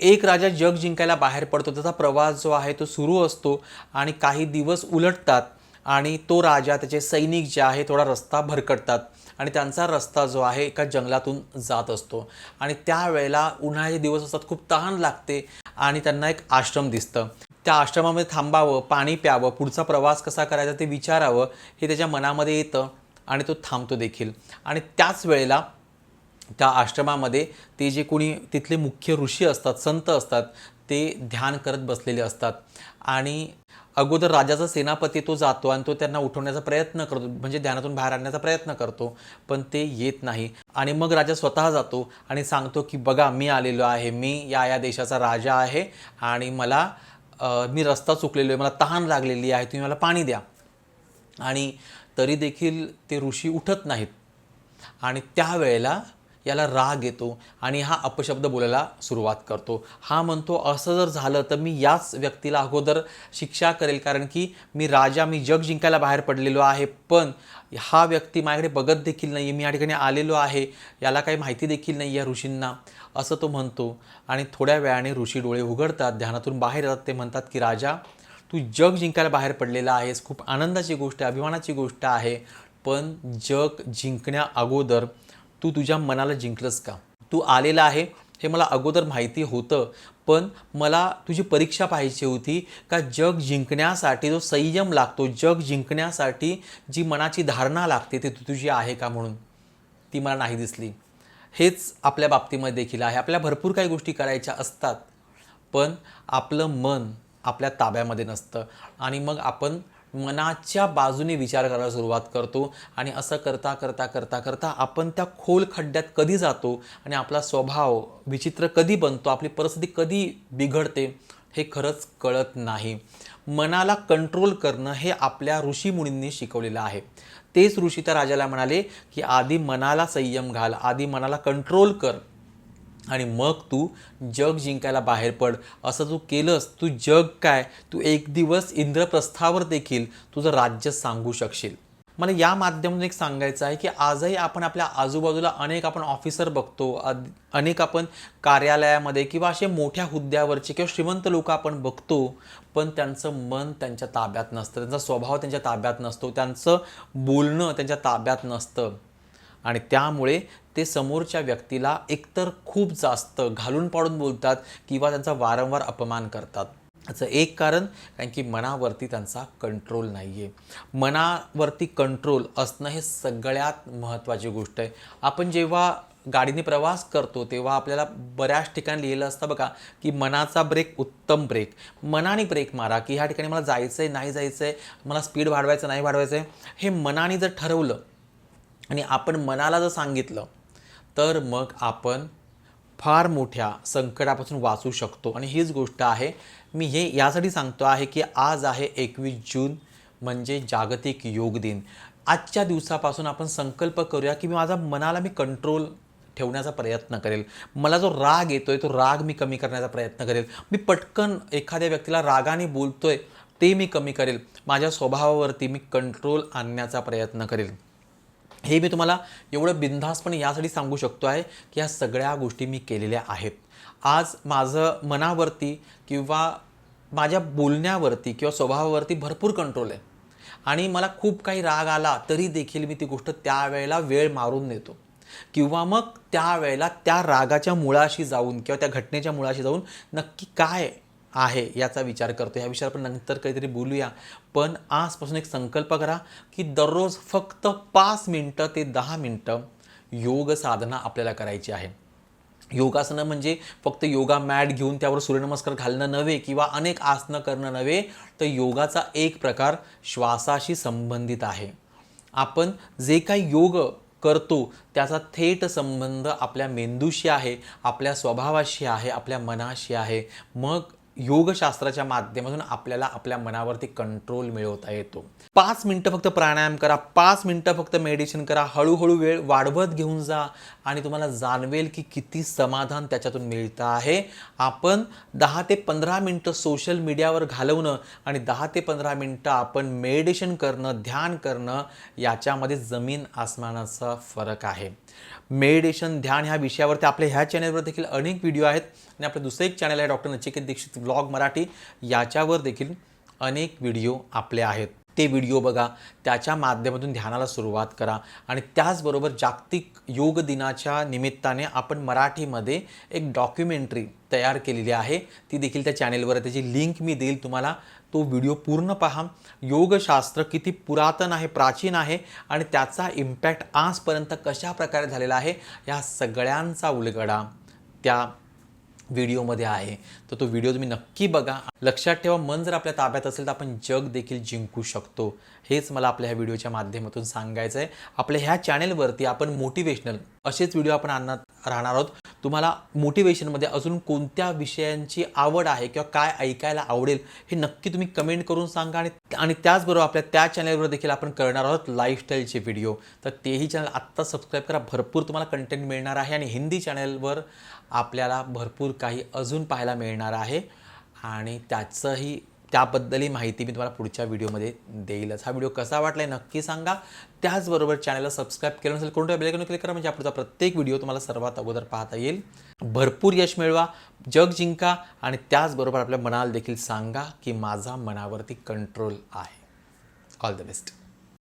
एक राजा जग जिंकायला बाहेर पडतो त्याचा प्रवास जो आहे तो सुरू असतो आणि काही दिवस उलटतात आणि तो राजा त्याचे सैनिक जे आहे थोडा रस्ता भरकटतात आणि त्यांचा रस्ता जो आहे एका जंगलातून जात असतो. आणि त्यावेळेला उन्हाळ्याचे दिवस असतात खूप तहान लागते आणि त्यांना एक आश्रम दिसतं. त्या आश्रमामध्ये थांबावं पाणी प्यावं पुढचा प्रवास कसा करायचा ते विचारावं हे त्याच्या मनामध्ये येतं आणि तो थांबतो देखील. आणि त्याच वेळेला त्या आश्रमामध्ये ते जे कोणी तिथले मुख्य ऋषी असतात संत असतात ते ध्यान करत बसलेले असतात. आणि अगोदर राजाचा सेनापती तो जातो आणि तो त्यांना उठवण्याचा प्रयत्न करतो म्हणजे ध्यानातून बाहेर आणण्याचा प्रयत्न करतो पण ते येत नाही. आणि मग राजा स्वतः जातो आणि सांगतो की बघा मी आलेलो आहे मी या या देशाचा राजा आहे आणि मला मी रस्ता चुकलेलो आहे मला तहान लागलेली आहे तुम्ही मला पाणी द्या. आणि तरी देखील ते ऋषी उठत नाहीत. आणि त्यावेळेला याला राग येतो आणि हा अपशब्द बोलायला सुरुवात करतो. हा म्हणतो असं जर झालं तर मी याच व्यक्तीला अगोदर शिक्षा करेल कारण की मी राजा मी जग जिंकायला बाहेर पडलेलो आहे. पण हा व्यक्ती माझ्याकडे बघत देखील नाही मी या ठिकाणी आलेलो आहे. याला काही माहिती देखील नाही या ऋषींना. असं तो म्हणतो. आणि थोड्या वेळाने ऋषी डोळे उघडतात. ध्यानातून बाहेर येतात. ते म्हणतात की राजा तू जग जिंकायला बाहेर पडलेला आहेस. खूप आनंदाची गोष्ट आहे अभिमानाची गोष्ट आहे. पण जग जिंकण्या अगोदर तू तुझ्या मनाला जिंकलंस का? तू आलेला आहे हे मला अगोदर माहिती होतं पण मला तुझी परीक्षा पाहायची होती का जग जिंकण्यासाठी जो संयम लागतो जग जिंकण्यासाठी जी मनाची धारणा लागते ती तू तुझी आहे का म्हणून? ती मला नाही दिसली. हेच आपल्या बाबतीमध्ये देखील आहे. आपल्या भरपूर काही गोष्टी करायच्या असतात पण आपलं मन आपल्या ताब्यामध्ये नसतं. आणि मग आपण मनाच्या बाजूने विचार करायला सुरुवात करतो आणि असं करता करता करता करता आपण त्या खोल खड्ड्यात कधी जातो आणि आपला स्वभाव विचित्र कधी बनतो आपली परिस्थिती कधी बिघडते हे खरंच कळत नाही. मनाला कंट्रोल करणं हे आपल्या ऋषीमुनींनी शिकवलेलं आहे. तेच ऋषी त्या राजाला म्हणाले की आधी मनाला संयम घाल आधी मनाला कंट्रोल कर. आणि मग तू जग जिंकायला बाहेर पड. असं तू केलंस तू जग काय? तू एक दिवस इंद्रप्रस्थावर देखील तुझं राज्य सांगू शकशील. मला या माध्यमातून एक सांगायचं आहे की आजही आपण आपल्या आजूबाजूला अनेक आपण ऑफिसर बघतो अद- अनेक आपण कार्यालयामध्ये किंवा असे मोठ्या हुद्द्यावरचे किंवा श्रीमंत लोक आपण बघतो पण त्यांचं मन त्यांच्या ताब्यात नसतं. त्यांचा स्वभाव त्यांच्या ताब्यात नसतो. त्यांचं बोलणं त्यांच्या ताब्यात नसतं. आणि त्यामुळे ते समोरच्या व्यक्तीला एकतर खूप जास्त घालून पाडून बोलतात किंवा त्यांचा वारंवार अपमान करतात. याचं एक कारण कारण की मनावरती त्यांचा कंट्रोल नाही आहे मनावरती कंट्रोल असणं हे सगळ्यात महत्त्वाची गोष्ट आहे. आपण जेव्हा गाडीने प्रवास करतो तेव्हा आपल्याला बऱ्याच ठिकाणी लिहिलं असतं बघा की मनाचा ब्रेक उत्तम ब्रेक मनाने ब्रेक मारा की ह्या ठिकाणी मला जायचं आहे नाही जायचं आहे मला स्पीड वाढवायचं नाही वाढवायचं आहे हे मनाने जर ठरवलं आणि आपण मनाला जर सांगितलं तर मग आपण फार मोठ्या संकटापासून वाचू शकतो. आणि हीच गोष्ट आहे मी हे यासाठी सांगतो आहे की आज आहे एकवीस जून म्हणजे जागतिक योग दिन. आजच्या दिवसापासून आपण संकल्प करूया की मी माझा मनाला मी कंट्रोल ठेवण्याचा प्रयत्न करेल. मला जो राग येतो आहे तो राग मी कमी करण्याचा प्रयत्न करेल. मी पटकन एखाद्या व्यक्तीला रागाने बोलतो आहे ते मी कमी करेल. माझ्या स्वभावावरती मी कंट्रोल आणण्याचा प्रयत्न करेल. हे मी तुम्हाला एवढं बिनधास्तपणे यासाठी सांगू शकतो आहे की ह्या सगळ्या गोष्टी मी केलेल्या आहेत. आज माझं मनावरती किंवा माझ्या बोलण्यावरती किंवा स्वभावावरती भरपूर कंट्रोल आहे. आणि मला खूप काही राग आला तरी देखील मी ती गोष्ट त्यावेळेला वेळ मारून देतो किंवा मग त्यावेळेला त्या रागाच्या मुळाशी जाऊन किंवा त्या घटनेच्या मुळाशी जाऊन नक्की काय आहे याचा विचार करतो. या विषयावर आपण नंतर काहीतरी बोलूया. पण आजपासून एक संकल्प करा की दररोज फक्त पाच मिनटं ते दहा मिनटं योग साधना आपल्याला करायची आहे. योगासनं म्हणजे फक्त योगा मॅट घेऊन त्यावर सूर्यनमस्कार घालणं नव्हे किंवा अनेक आसनं करणं नव्हे तर योगाचा एक प्रकार श्वासाशी संबंधित आहे. आपण जे काही योग करतो त्याचा थेट संबंध आपल्या मेंदूशी आहे आपल्या स्वभावाशी आहे आपल्या मनाशी आहे. मग योगशास्त्राच्या माध्यमातून आपल्याला आपल्या मनावरती कंट्रोल मिळवता येतो. पाच मिनटं फक्त प्राणायाम करा पाच मिनटं फक्त मेडिटेशन करा हळूहळू वेळ वाढवत घेऊन जा आणि तुम्हाला जाणवेल की किती समाधान त्याच्यातून मिळतं आहे. आपण दहा ते पंधरा मिनटं सोशल मीडियावर घालवणं आणि दहा ते पंधरा मिनटं आपण मेडिटेशन करणं ध्यान करणं याच्यामध्ये जमीन आसमानाचा फरक आहे. मेडिटेशन ध्यान ह्या विषयावरती आपल्या ह्या चॅनलवर देखील अनेक व्हिडिओ आहेत. आणि आपलं दुसरं एक चॅनल आहे डॉक्टर नचिकेत दीक्षित ब्लॉग मराठी. याच्यावर देखील अनेक व्हिडिओ आपले आहेत. ते व्हिडिओ बघा त्याच्या माध्यमातून ध्यानाला सुरुवात करा आणि त्याचबरोबर जागतिक योग दिनाच्या निमित्ताने आपण मराठीमध्ये एक डॉक्युमेंटरी तयार केलेली आहे. ती देखील त्या चॅनेलवर त्याची लिंक मी देईल तुम्हाला. तो व्हिडिओ पूर्ण पहा. योगशास्त्र किती पुरातन आहे प्राचीन आहे आणि त्याचा इम्पॅक्ट आजपर्यंत कशा प्रकारे झालेला आहे या सगळ्यांचा उलगडा त्या व्हिडिओमध्ये आहे. तर तो व्हिडिओ तुम्ही नक्की बघा. लक्षात ठेवा मन जर आपल्या ताब्यात असेल तर आपण जग देखील जिंकू शकतो. हेच मला आपल्या ह्या व्हिडिओच्या माध्यमातून सांगायचं आहे आपल्या ह्या चॅनेलवरती आपण मोटिवेशनल असेच व्हिडिओ आपण आणत राहणार आहोत. तुम्हाला मोटिवेशनमध्ये अजून कोणत्या विषयांची आवड आहे किंवा काय ऐकायला आवडेल हे नक्की तुम्ही कमेंट करून सांगा आणि आणि त्याचबरोबर आपल्या त्या चॅनलवर देखील आपण करणार आहोत लाईफस्टाईलचे व्हिडिओ तर तेही चॅनल आत्ता सबस्क्राईब करा. भरपूर तुम्हाला कंटेंट मिळणार आहे आणि हिंदी चॅनलवर आपल्याला भरपूर काही अजून पाहायला मिळणार आहे. आणि त्याचंही त्याबद्दलही माहिती मी तुम्हाला पुढच्या व्हिडिओमध्ये देईलच. हा व्हिडिओ कसा वाटला आहे नक्की सांगा. त्याचबरोबर चॅनलला सबस्क्राईब केलं नसेल कोणत्या बेलकन क्लिक करा म्हणजे आपला प्रत्येक व्हिडिओ तुम्हाला सर्वात अगोदर पाहता येईल. भरपूर यश मिळवा जग जिंका आणि त्याचबरोबर आपल्या मनाला देखील सांगा की माझा मनावरती कंट्रोल आहे. All the best